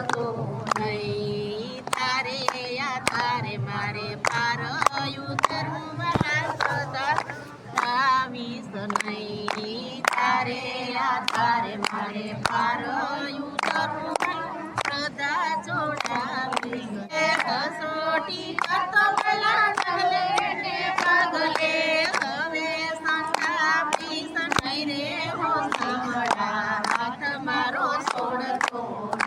છોડતો નહીં. તારે યા તારે મારે પાર ઉતરવા આવીશ નહીં. તારે યા તારે મારે પાર ઉતરવા સદા જોડાવીશ. કરતો પેલા